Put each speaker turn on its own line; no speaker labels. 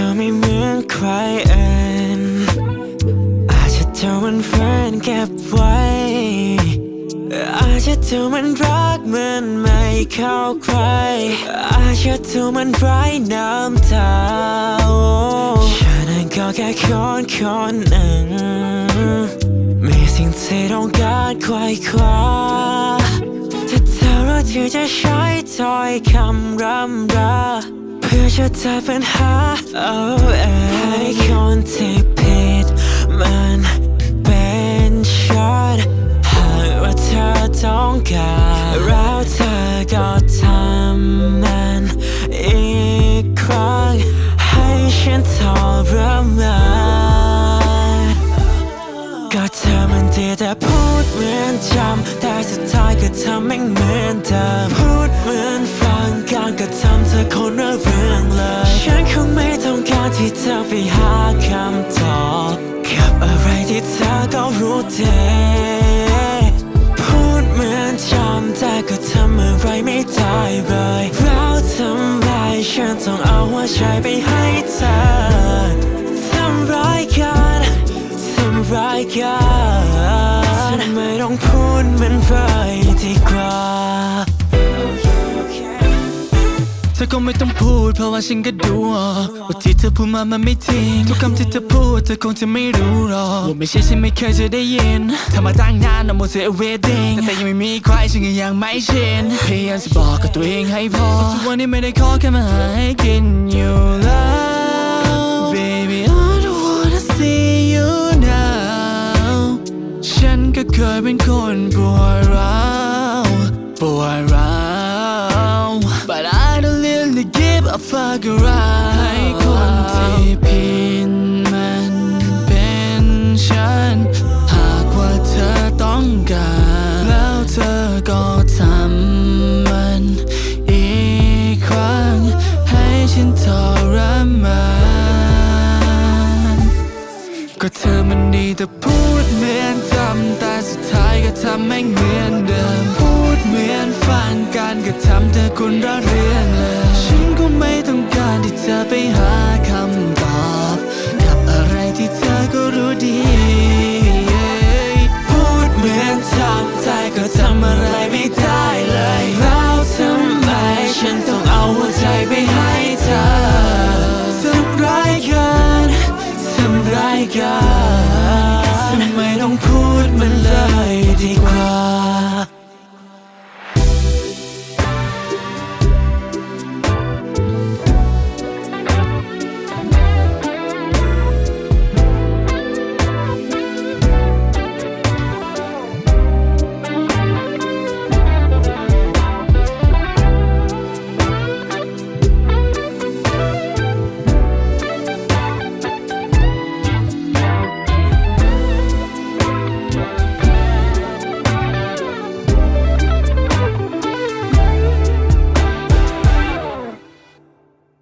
ธอไม่เหมือนใครเอื่นอาจจะเธอมันเพื่อนเก็บไว้ อาจจะเธอมันรักมันไม่เข้าใคร อาจจะเธอมันไร้น้ำตาฉันนั้นก็แค่คนคนหนึ่ง มีสิ่งที่ต้องการไขว่คว้าถ้าเธอรู้ ที่จะใช้ถ้อยคำรำราเพื่อจะตัดปัญหาเอาเองให้คนที่ผิดมันเป็นฉันหากว่าเธอต้องการแล้วเธอก็ทำ แต่พูดเหมือนจำแต่สุดท้ายก็ทำไม่เหมือนเดิมพูดเหมือนฟังการก็ทำเธอคนละเรื่องเลยฉันคงไม่ต้องการที่เธอไปหาคำตอบกับอะไรที่เธอก็รู้ดีพูดเหมือนจำแต่ก็ทำอะไรไม่ได้เลยแล้วทำไมฉันต้องำร้านไม่ต้องพูดมันไรดีกว่า
เธอก็ไม่ต้องพูดเพราะว่าฉันก็ดูออกว่าที่เธอพูดมามันไม่จริงทุกคำที่เธอพูดเธอคงจะไม่รู้หรอกว่าไม่ใช่ฉันไม่เคยจะได้ยินเธอมาตั้งนานนะโมเสเวดดิ้งแต่ยังไม่มีใครฉันก็ยังไม่ชินพยายามจะบอกกับตัวเองให้พอทุกวันนี้ไม่ได้ขอแค่มาให้กินอยู่แล้ว give a fuck อะไรให้คนที่ผิดมันเป็นฉัน หากว่าเธอต้องการ แล้วเธอก็ทำมันอีกครั้ง ให้ฉันทรมานก็เธอมันดีแต่พูดเหมือนจำแต่สุดท้ายก็ทำไม่เหมือนเดิม พูดเหมือนฟังการกระทำเธอคนละเรื่องเลย ยากไม่ต้อง
พูดมันเลยดีกว่า